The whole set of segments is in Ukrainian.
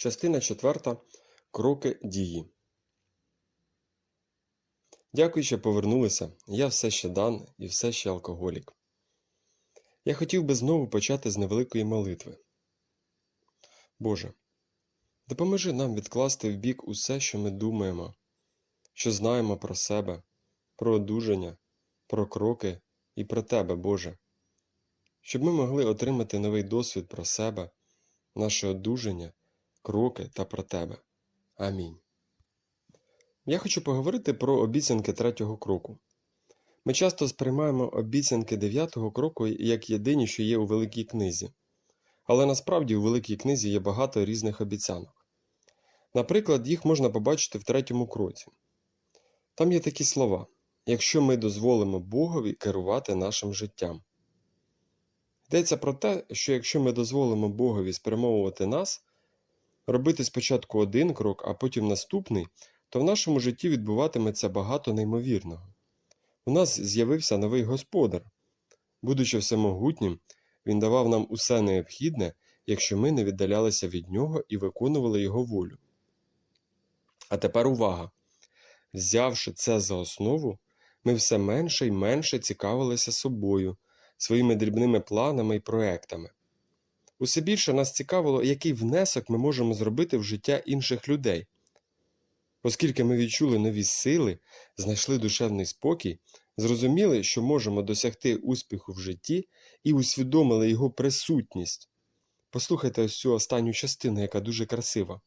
Частина 4. Кроки дії. Дякую, що повернулися. Я все ще Дан і все ще алкоголік. Я хотів би знову почати з невеликої молитви. Боже, допоможи нам відкласти в бік усе, що ми думаємо, що знаємо про себе, про одужання, про кроки і про Тебе, Боже, щоб ми могли отримати новий досвід про себе, наше одужання, кроки та про Тебе. Амінь. Я хочу поговорити про обіцянки третього кроку. Ми часто сприймаємо обіцянки дев'ятого кроку як єдині, що є у Великій книзі. Але насправді у Великій книзі є багато різних обіцянок. Наприклад, їх можна побачити в третьому кроці. Там є такі слова: якщо ми дозволимо Богові керувати нашим життям. Йдеться про те, що якщо ми дозволимо Богові спрямовувати нас, робити спочатку один крок, а потім наступний, то в нашому житті відбуватиметься багато неймовірного. У нас з'явився новий господар. Будучи всемогутнім, він давав нам усе необхідне, якщо ми не віддалялися від нього і виконували його волю. А тепер увага! Взявши це за основу, ми все менше і менше цікавилися собою, своїми дрібними планами і проектами. Усе більше нас цікавило, який внесок ми можемо зробити в життя інших людей. Оскільки ми відчули нові сили, знайшли душевний спокій, зрозуміли, що можемо досягти успіху в житті і усвідомили його присутність. Послухайте ось цю останню частину, яка дуже красива.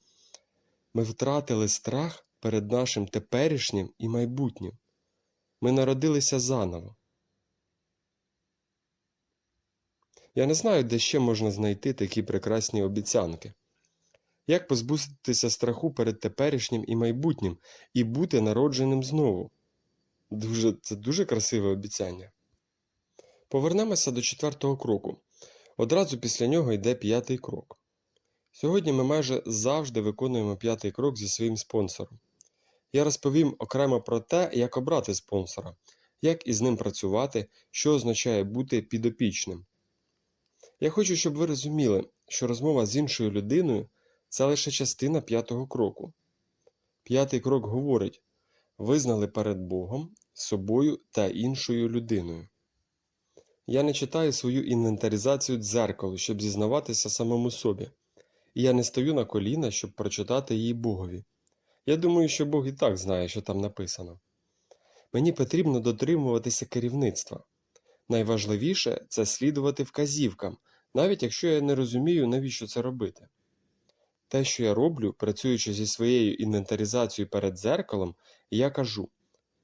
Ми втратили страх перед нашим теперішнім і майбутнім. Ми народилися заново. Я не знаю, де ще можна знайти такі прекрасні обіцянки. Як позбутися страху перед теперішнім і майбутнім і бути народженим знову? Дуже, Це дуже красиве обіцяння. Повернемося до четвертого кроку. Одразу після нього йде п'ятий крок. Сьогодні ми майже завжди виконуємо п'ятий крок зі своїм спонсором. Я розповім окремо про те, як обрати спонсора, як із ним працювати, що означає бути підопічним. Я хочу, щоб ви розуміли, що розмова з іншою людиною це лише частина п'ятого кроку. П'ятий крок говорить: визнали перед Богом, собою та іншою людиною. Я не читаю свою інвентаризацію дзеркалу, щоб зізнаватися самому собі, і я не стою на коліна, щоб прочитати її Богові. Я думаю, що Бог і так знає, що там написано. Мені потрібно дотримуватися керівництва. Найважливіше це слідувати вказівкам, навіть якщо я не розумію, навіщо це робити. Те, що я роблю, працюючи зі своєю інвентаризацією перед дзеркалом, я кажу: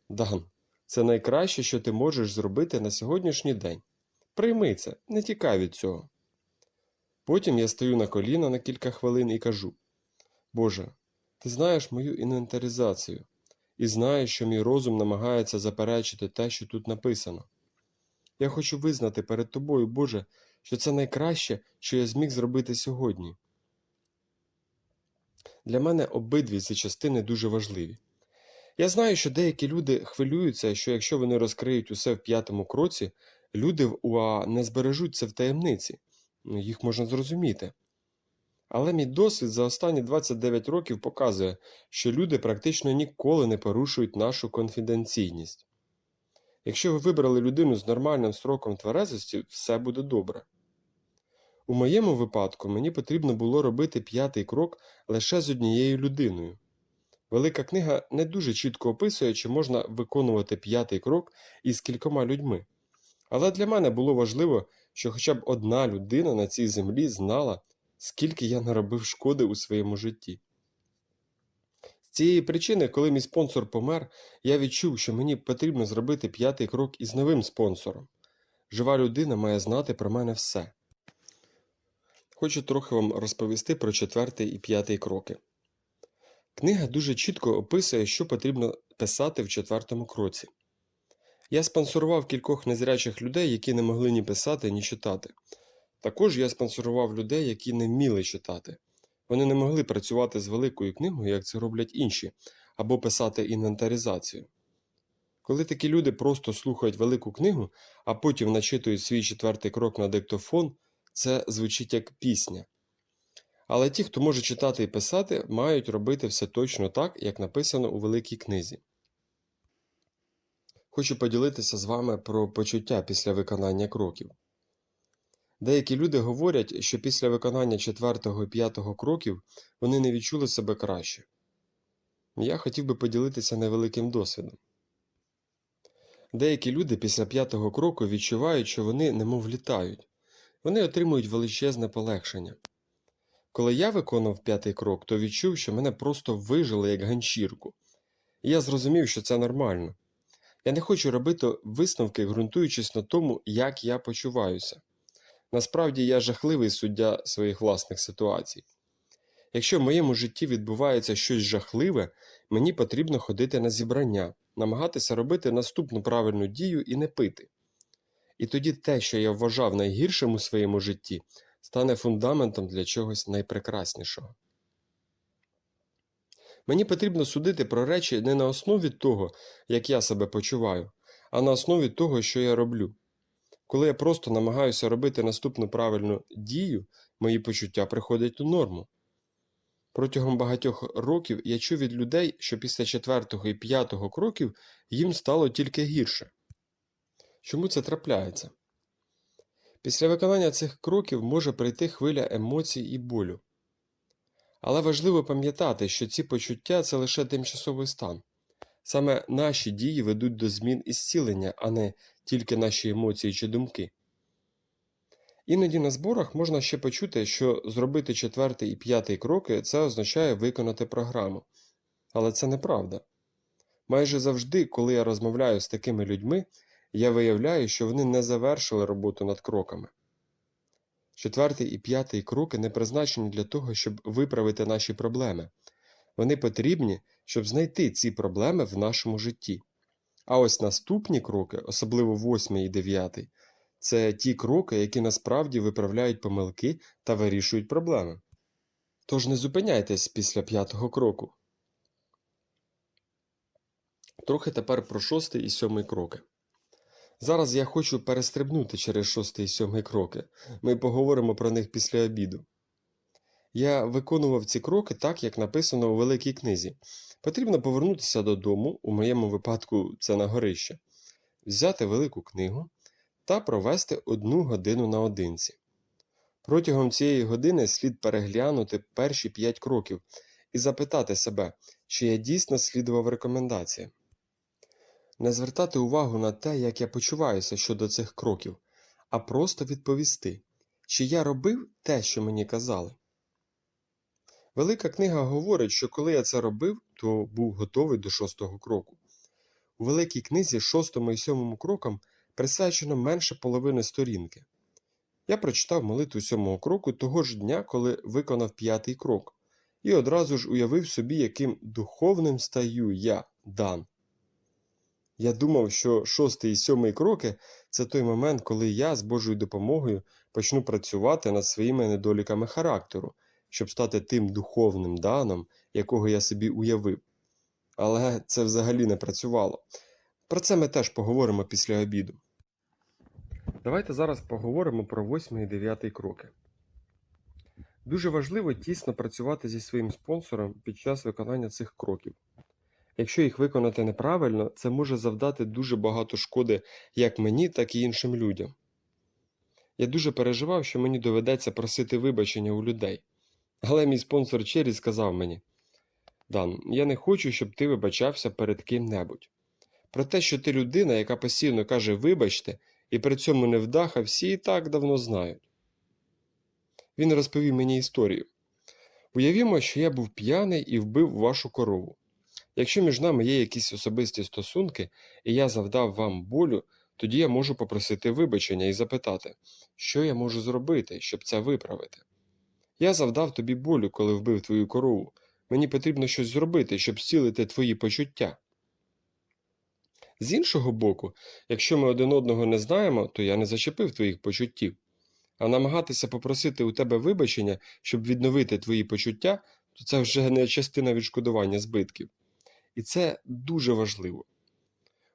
Дан, це найкраще, що ти можеш зробити на сьогоднішній день. Прийми це, не тікай від цього. Потім я стою на коліна на кілька хвилин і кажу: Боже, ти знаєш мою інвентаризацію, і знаєш, що мій розум намагається заперечити те, що тут написано. Я хочу визнати перед тобою, Боже, що це найкраще, що я зміг зробити сьогодні. Для мене обидві ці частини дуже важливі. Я знаю, що деякі люди хвилюються, що якщо вони розкриють усе в п'ятому кроці, люди в УА не збережуть це в таємниці, Ну, їх можна зрозуміти. Але мій досвід за останні 29 років показує, що люди практично ніколи не порушують нашу конфіденційність. Якщо ви вибрали людину з нормальним строком тверезості, все буде добре. У моєму випадку мені потрібно було робити п'ятий крок лише з однією людиною. Велика книга не дуже чітко описує, чи можна виконувати п'ятий крок із кількома людьми. Але для мене було важливо, що хоча б одна людина на цій землі знала, скільки я наробив шкоди у своєму житті. З цієї причини, коли мій спонсор помер, я відчув, що мені потрібно зробити п'ятий крок із новим спонсором. Жива людина має знати про мене все. Хочу трохи вам розповісти про четвертий і п'ятий кроки. Книга дуже чітко описує, що потрібно писати в четвертому кроці. Я спонсорував кількох незрячих людей, які не могли ні писати, ні читати. Також я спонсорував людей, які не вміли читати. Вони не могли працювати з великою книгою, як це роблять інші, або писати інвентаризацію. Коли такі люди просто слухають велику книгу, а потім начитують свій четвертий крок на диктофон, це звучить як пісня. Але ті, хто може читати і писати, мають робити все точно так, як написано у Великій книзі. Хочу поділитися з вами про почуття після виконання кроків. Деякі люди говорять, що після виконання четвертого і п'ятого кроків вони не відчули себе краще. Я хотів би поділитися невеликим досвідом. Деякі люди після п'ятого кроку відчувають, що вони немов літають, вони отримують величезне полегшення. Коли я виконав п'ятий крок, то відчув, що мене просто вижили як ганчірку. І я зрозумів, що це нормально. Я не хочу робити висновки, ґрунтуючись на тому, як я почуваюся. Насправді я жахливий суддя своїх власних ситуацій. Якщо в моєму житті відбувається щось жахливе, мені потрібно ходити на зібрання, намагатися робити наступну правильну дію і не пити. І тоді те, що я вважав найгіршим у своєму житті, стане фундаментом для чогось найпрекраснішого. Мені потрібно судити про речі не на основі того, як я себе почуваю, а на основі того, що я роблю. Коли я просто намагаюся робити наступну правильну дію, мої почуття приходять у норму. Протягом багатьох років я чув від людей, що після четвертого і п'ятого кроків їм стало тільки гірше. Чому це трапляється? Після виконання цих кроків може прийти хвиля емоцій і болю. Але важливо пам'ятати, що ці почуття це лише тимчасовий стан. Саме наші дії ведуть до змін і зцілення, а не тільки наші емоції чи думки. Іноді на зборах можна ще почути, що зробити четвертий і п'ятий кроки це означає виконати програму. Але це неправда. Майже завжди, коли я розмовляю з такими людьми, я виявляю, що вони не завершили роботу над кроками. Четвертий і п'ятий кроки не призначені для того, щоб виправити наші проблеми. Вони потрібні, щоб знайти ці проблеми в нашому житті. А ось наступні кроки, особливо восьмий і дев'ятий, це ті кроки, які насправді виправляють помилки та вирішують проблеми. Тож не зупиняйтесь після п'ятого кроку. Трохи тепер про шостий і сьомий кроки. Зараз я хочу перестрибнути через шостий і сьомий кроки. Ми поговоримо про них після обіду. Я виконував ці кроки так, як написано у Великій книзі. Потрібно повернутися додому, у моєму випадку це на горище, взяти велику книгу та провести одну годину наодинці. Протягом цієї години слід переглянути перші п'ять кроків і запитати себе, чи я дійсно слідував рекомендаціям. Не звертати увагу на те, як я почуваюся щодо цих кроків, а просто відповісти, чи я робив те, що мені казали. Велика книга говорить, що коли я це робив, то був готовий до шостого кроку. У великій книзі шостому і сьомому крокам присвячено менше половини сторінки. Я прочитав молитву сьомого кроку того ж дня, коли виконав п'ятий крок, і одразу ж уявив собі, яким духовним стаю я, Дан. Я думав, що шостий і сьомий кроки це той момент, коли я з Божою допомогою почну працювати над своїми недоліками характеру, щоб стати тим духовним даном, якого я собі уявив. Але це взагалі не працювало. Про це ми теж поговоримо після обіду. Давайте зараз поговоримо про восьмий і дев'ятий кроки. Дуже важливо тісно працювати зі своїм спонсором під час виконання цих кроків. Якщо їх виконати неправильно, це може завдати дуже багато шкоди як мені, так і іншим людям. Я дуже переживав, що мені доведеться просити вибачення у людей. Але мій спонсор Чері сказав мені: Дан, я не хочу, щоб ти вибачався перед ким-небудь. Про те, що ти людина, яка постійно каже вибачте, і при цьому не вдаха, всі і так давно знають. Він розповів мені історію. Уявімо, що я був п'яний і вбив вашу корову. Якщо між нами є якісь особисті стосунки, і я завдав вам болю, тоді я можу попросити вибачення і запитати, що я можу зробити, щоб це виправити. Я завдав тобі болю, коли вбив твою корову. Мені потрібно щось зробити, щоб зцілити твої почуття. З іншого боку, якщо ми один одного не знаємо, то я не зачепив твоїх почуттів. А намагатися попросити у тебе вибачення, щоб відновити твої почуття, то це вже не частина відшкодування збитків. І це дуже важливо.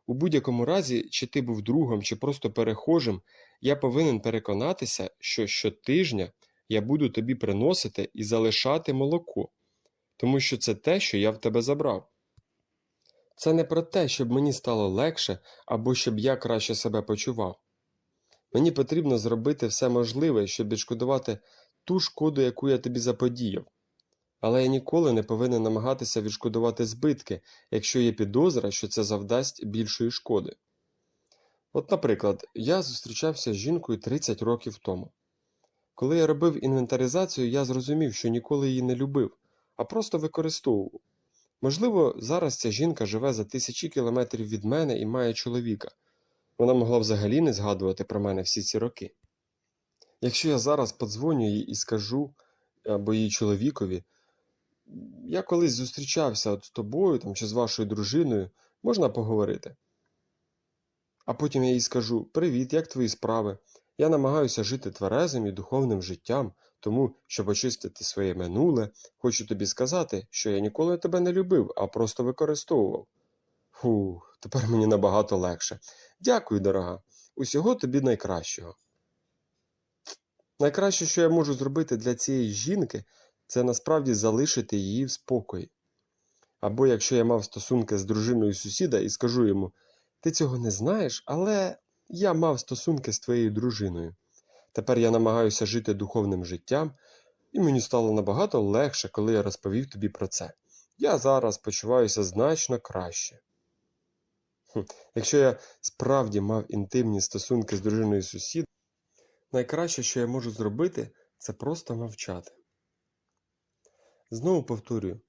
У будь-якому разі, чи ти був другом, чи просто перехожим, я повинен переконатися, що щотижня я буду тобі приносити і залишати молоко, тому що це те, що я в тебе забрав. Це не про те, щоб мені стало легше або щоб я краще себе почував. Мені потрібно зробити все можливе, щоб відшкодувати ту шкоду, яку я тобі заподіяв. Але я ніколи не повинен намагатися відшкодувати збитки, якщо є підозра, що це завдасть більшої шкоди. От, наприклад, я зустрічався з жінкою 30 років тому. Коли я робив інвентаризацію, я зрозумів, що ніколи її не любив, а просто використовував. Можливо, зараз ця жінка живе за тисячі кілометрів від мене і має чоловіка. Вона могла взагалі не згадувати про мене всі ці роки. Якщо я зараз подзвоню їй і скажу або її чоловікові, я колись зустрічався от з тобою там, чи з вашою дружиною, можна поговорити. А потім я їй скажу: Привіт, як твої справи? Я намагаюся жити тверезим і духовним життям, тому, щоб очистити своє минуле, хочу тобі сказати, що я ніколи тебе не любив, а просто використовував. Фу, тепер мені набагато легше. Дякую, дорога. Усього тобі найкращого. Найкраще, що я можу зробити для цієї жінки, це насправді залишити її в спокої. Або якщо я мав стосунки з дружиною сусіда і скажу йому, ти цього не знаєш, але я мав стосунки з твоєю дружиною. Тепер я намагаюся жити духовним життям, і мені стало набагато легше, коли я розповів тобі про це. Я зараз почуваюся значно краще. Якщо я справді мав інтимні стосунки з дружиною сусіда, найкраще, що я можу зробити, це просто мовчати. Знову повторюю,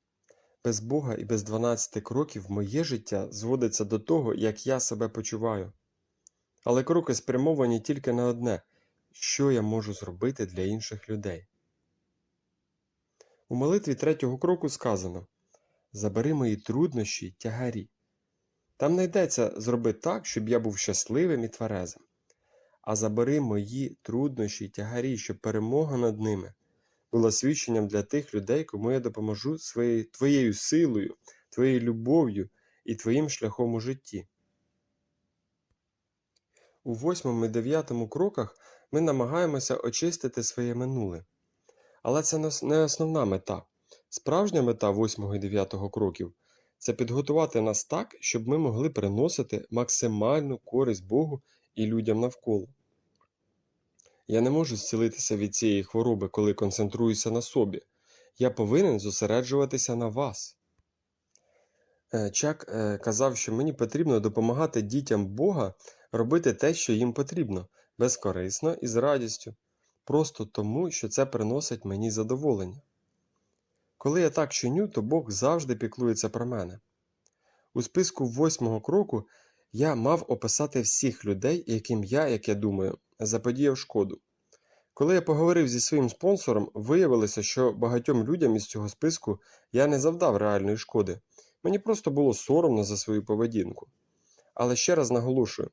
без Бога і без 12 кроків моє життя зводиться до того, як я себе почуваю. Але кроки спрямовані тільки на одне, що я можу зробити для інших людей. У молитві третього кроку сказано Забери мої труднощі й тягарі. Там не йдеться зроби так, щоб я був щасливим і тверезим. А забери мої труднощі й тягарі, щоб перемога над ними була свідченням для тих людей, кому я допоможу своєю твоєю силою, твоєю любов'ю і твоїм шляхом у житті. У восьмому і дев'ятому кроках ми намагаємося очистити своє минуле. Але це не основна мета. Справжня мета восьмого і дев'ятого кроків це підготувати нас так, щоб ми могли приносити максимальну користь Богу і людям навколо. Я не можу зцілитися від цієї хвороби, коли концентруюся на собі. Я повинен зосереджуватися на вас. Е, Чак е, казав, що мені потрібно допомагати дітям Бога робити те, що їм потрібно, безкорисно і з радістю, просто тому, що це приносить мені задоволення. Коли я так чиню, то Бог завжди піклується про мене. У списку восьмого кроку я мав описати всіх людей, яким я, як я думаю, заподіяв шкоду. Коли я поговорив зі своїм спонсором, виявилося, що багатьом людям із цього списку я не завдав реальної шкоди. Мені просто було соромно за свою поведінку. Але ще раз наголошую: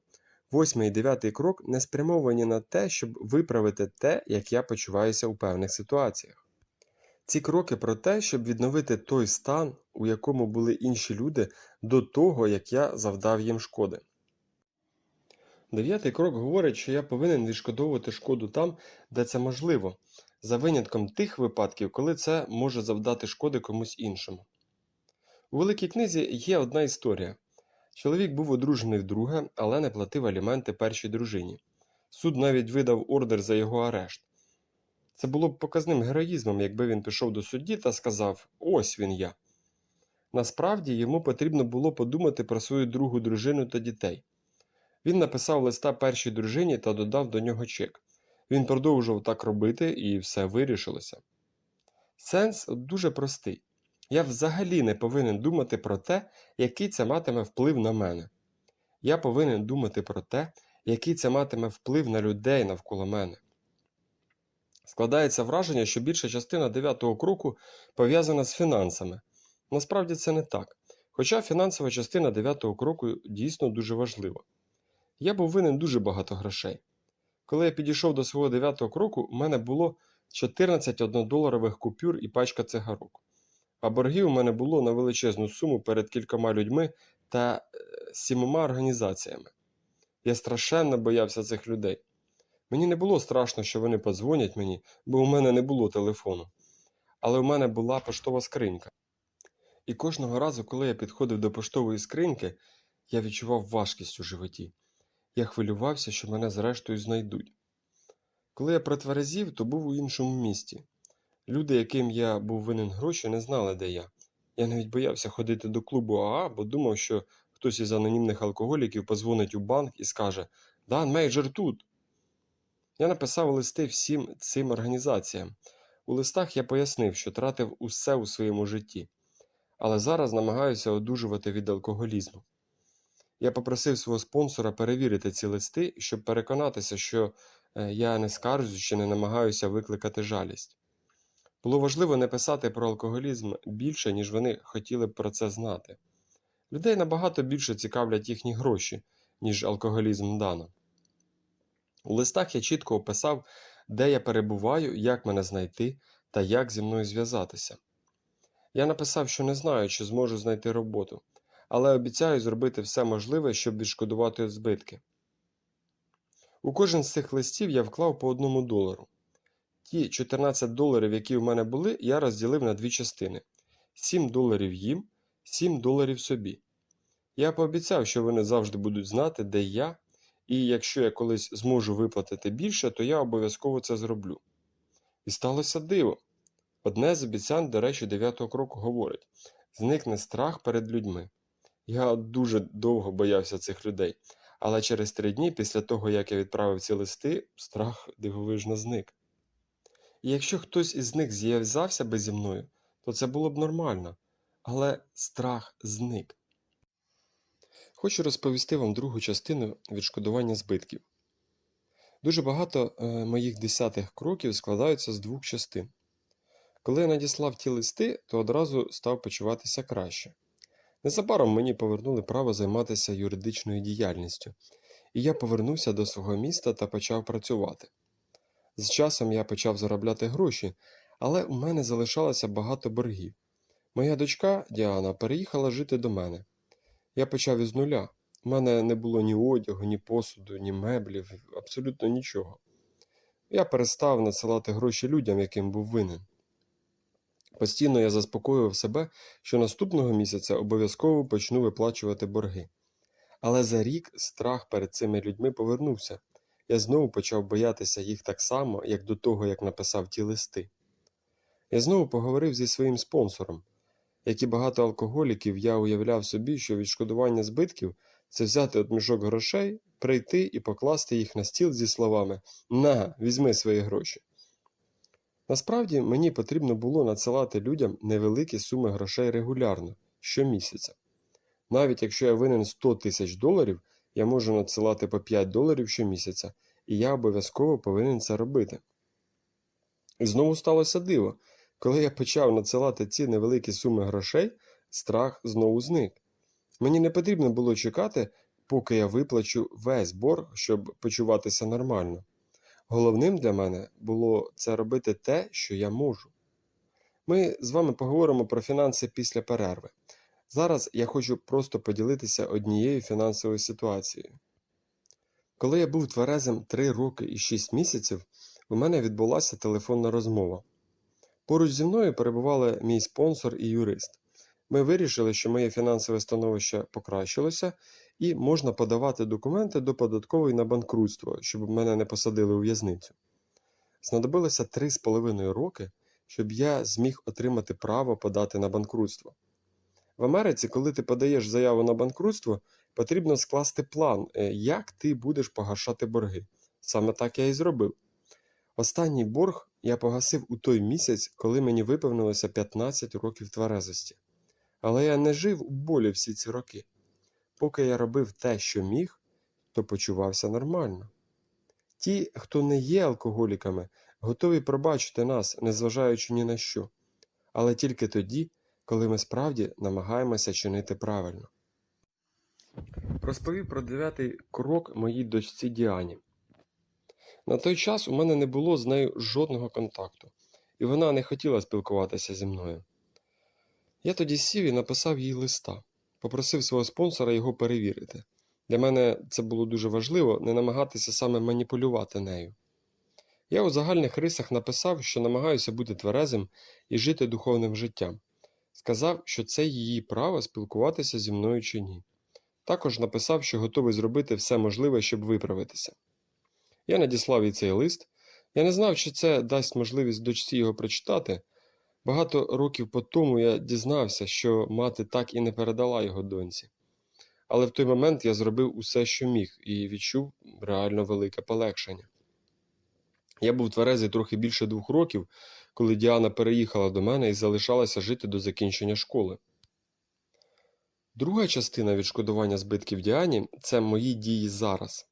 восьмий і дев'ятий крок не спрямовані на те, щоб виправити те, як я почуваюся у певних ситуаціях. Ці кроки про те, щоб відновити той стан, у якому були інші люди до того, як я завдав їм шкоди. Дев'ятий крок говорить, що я повинен відшкодовувати шкоду там, де це можливо, за винятком тих випадків, коли це може завдати шкоди комусь іншому. У Великій книзі є одна історія. Чоловік був одружений вдруге, але не платив аліменти першій дружині. Суд навіть видав ордер за його арешт. Це було б показним героїзмом, якби він пішов до судді та сказав: Ось він я. Насправді йому потрібно було подумати про свою другу дружину та дітей. Він написав листа першій дружині та додав до нього чек. Він продовжував так робити, і все вирішилося. Сенс дуже простий. Я взагалі не повинен думати про те, який це матиме вплив на мене. Я повинен думати про те, який це матиме вплив на людей навколо мене. Складається враження, що більша частина дев'ятого кроку пов'язана з фінансами. Насправді це не так. Хоча фінансова частина дев'ятого кроку дійсно дуже важлива. Я був винен дуже багато грошей. Коли я підійшов до свого дев'ятого кроку, у мене було 14 однодоларових купюр і пачка цигарок. А боргів у мене було на величезну суму перед кількома людьми та сімома організаціями. Я страшенно боявся цих людей. Мені не було страшно, що вони подзвонять мені, бо у мене не було телефону. Але у мене була поштова скринька. І кожного разу, коли я підходив до поштової скриньки, я відчував важкість у животі. Я хвилювався, що мене зрештою знайдуть. Коли я протверезів, то був у іншому місті. Люди, яким я був винен гроші, не знали, де я. Я навіть боявся ходити до клубу АА, бо думав, що хтось із анонімних алкоголіків позвонить у банк і скаже Дан Мейджор тут. Я написав листи всім цим організаціям. У листах я пояснив, що тратив усе у своєму житті, але зараз намагаюся одужувати від алкоголізму. Я попросив свого спонсора перевірити ці листи, щоб переконатися, що е, я не скаржусь чи не намагаюся викликати жалість. Було важливо не писати про алкоголізм більше, ніж вони хотіли б про це знати. Людей набагато більше цікавлять їхні гроші, ніж алкоголізм Дана. У листах я чітко описав, де я перебуваю, як мене знайти та як зі мною зв'язатися. Я написав, що не знаю, чи зможу знайти роботу, але обіцяю зробити все можливе, щоб відшкодувати збитки. У кожен з цих листів я вклав по одному долару. Ті 14 доларів, які в мене були, я розділив на дві частини: 7 доларів їм, 7 доларів собі. Я пообіцяв, що вони завжди будуть знати, де я, і якщо я колись зможу виплатити більше, то я обов'язково це зроблю. І сталося диво. Одне з обіцянь, до речі, дев'ятого кроку говорить: зникне страх перед людьми. Я дуже довго боявся цих людей, але через три дні після того, як я відправив ці листи, страх дивовижно зник. І якщо хтось із них зв'язався би зі мною, то це було б нормально, але страх зник. Хочу розповісти вам другу частину відшкодування збитків. Дуже багато е, моїх десятих кроків складаються з двох частин. Коли я надіслав ті листи, то одразу став почуватися краще. Незабаром мені повернули право займатися юридичною діяльністю, і я повернувся до свого міста та почав працювати. З часом я почав заробляти гроші, але у мене залишалося багато боргів. Моя дочка Діана переїхала жити до мене. Я почав із нуля. У мене не було ні одягу, ні посуду, ні меблів, абсолютно нічого. Я перестав надсилати гроші людям, яким був винен. Постійно я заспокоював себе, що наступного місяця обов'язково почну виплачувати борги. Але за рік страх перед цими людьми повернувся. Я знову почав боятися їх так само, як до того, як написав ті листи. Я знову поговорив зі своїм спонсором. Як і багато алкоголіків, я уявляв собі, що відшкодування збитків це взяти от мішок грошей, прийти і покласти їх на стіл зі словами На, візьми свої гроші. Насправді мені потрібно було надсилати людям невеликі суми грошей регулярно, щомісяця. Навіть якщо я винен 100 тисяч доларів, я можу надсилати по 5 доларів щомісяця, і я обов'язково повинен це робити. І знову сталося диво. Коли я почав надсилати ці невеликі суми грошей, страх знову зник. Мені не потрібно було чекати, поки я виплачу весь борг, щоб почуватися нормально. Головним для мене було це робити те, що я можу. Ми з вами поговоримо про фінанси після перерви. Зараз я хочу просто поділитися однією фінансовою ситуацією. Коли я був тверезим 3 роки і 6 місяців, у мене відбулася телефонна розмова. Поруч зі мною перебували мій спонсор і юрист. Ми вирішили, що моє фінансове становище покращилося, і можна подавати документи до податкової на банкрутство, щоб мене не посадили у в'язницю. Знадобилося 3,5 роки, щоб я зміг отримати право подати на банкрутство. В Америці, коли ти подаєш заяву на банкрутство, потрібно скласти план, е, як ти будеш погашати борги. Саме так я і зробив. Останній борг я погасив у той місяць, коли мені виповнилося 15 років тверезості. Але я не жив у болі всі ці роки. Поки я робив те, що міг, то почувався нормально. Ті, хто не є алкоголіками, готові пробачити нас, незважаючи ні на що, але тільки тоді, коли ми справді намагаємося чинити правильно. Розповів про дев'ятий крок моїй дочці Діані. На той час у мене не було з нею жодного контакту, і вона не хотіла спілкуватися зі мною. Я тоді сів і написав їй листа, попросив свого спонсора його перевірити. Для мене це було дуже важливо не намагатися саме маніпулювати нею. Я у загальних рисах написав, що намагаюся бути тверезим і жити духовним життям. Сказав, що це її право спілкуватися зі мною чи ні. Також написав, що готовий зробити все можливе, щоб виправитися. Я надіслав їй цей лист. Я не знав, чи це дасть можливість дочці його прочитати. Багато років по тому я дізнався, що мати так і не передала його доньці. Але в той момент я зробив усе, що міг, і відчув реально велике полегшення. Я був тверезий трохи більше двох років, коли Діана переїхала до мене і залишалася жити до закінчення школи. Друга частина відшкодування збитків Діані це мої дії зараз.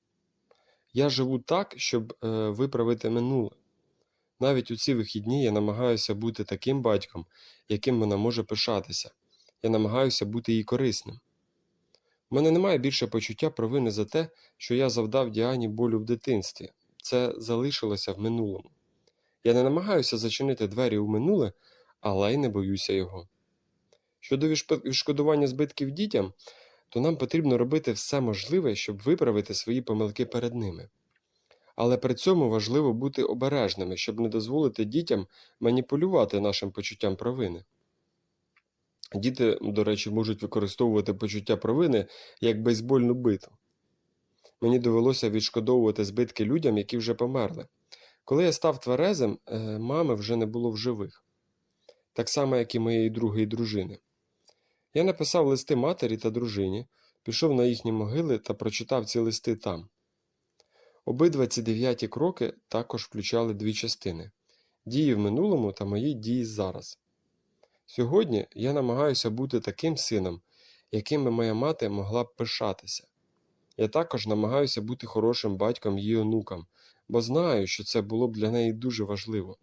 Я живу так, щоб е, виправити минуле. Навіть у ці вихідні я намагаюся бути таким батьком, яким вона може пишатися. Я намагаюся бути їй корисним. У мене немає більше почуття провини за те, що я завдав Діані болю в дитинстві. Це залишилося в минулому. Я не намагаюся зачинити двері у минуле, але й не боюся його. Щодо відшкодування збитків дітям, то нам потрібно робити все можливе, щоб виправити свої помилки перед ними. Але при цьому важливо бути обережними, щоб не дозволити дітям маніпулювати нашим почуттям провини. Діти, до речі, можуть використовувати почуття провини як бейсбольну биту. Мені довелося відшкодовувати збитки людям, які вже померли. Коли я став тверезим, е, мами вже не було в живих, так само, як і моєї другої дружини. Я написав листи матері та дружині, пішов на їхні могили та прочитав ці листи там. Обидва ці дев'яті кроки також включали дві частини дії в минулому та мої дії зараз. Сьогодні я намагаюся бути таким сином, яким би моя мати могла б пишатися. Я також намагаюся бути хорошим батьком її онукам, бо знаю, що це було б для неї дуже важливо.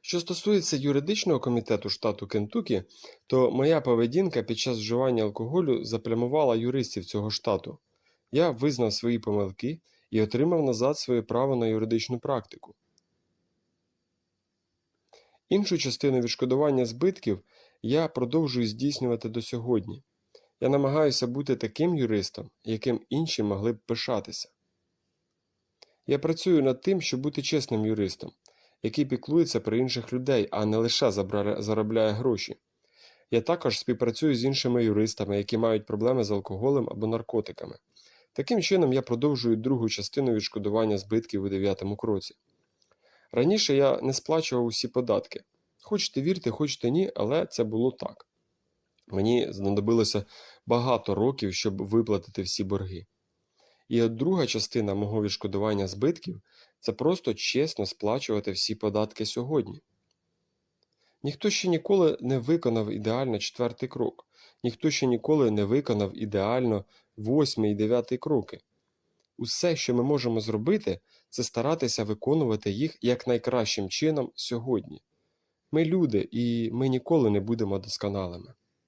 Що стосується юридичного комітету штату Кентукі, то моя поведінка під час вживання алкоголю заплямувала юристів цього штату. Я визнав свої помилки і отримав назад своє право на юридичну практику. Іншу частину відшкодування збитків я продовжую здійснювати до сьогодні. Я намагаюся бути таким юристом, яким інші могли б пишатися. Я працюю над тим, щоб бути чесним юристом, який піклується про інших людей, а не лише заробляє гроші. Я також співпрацюю з іншими юристами, які мають проблеми з алкоголем або наркотиками. Таким чином, я продовжую другу частину відшкодування збитків у дев'ятому кроці. Раніше я не сплачував усі податки. Хочете вірте, хочете ні, але це було так. Мені знадобилося багато років, щоб виплатити всі борги. І от друга частина мого відшкодування збитків це просто чесно сплачувати всі податки сьогодні. Ніхто ще ніколи не виконав ідеально четвертий крок, ніхто ще ніколи не виконав ідеально восьмий і дев'ятий кроки. Усе, що ми можемо зробити, це старатися виконувати їх якнайкращим чином сьогодні. Ми люди, і ми ніколи не будемо досконалими.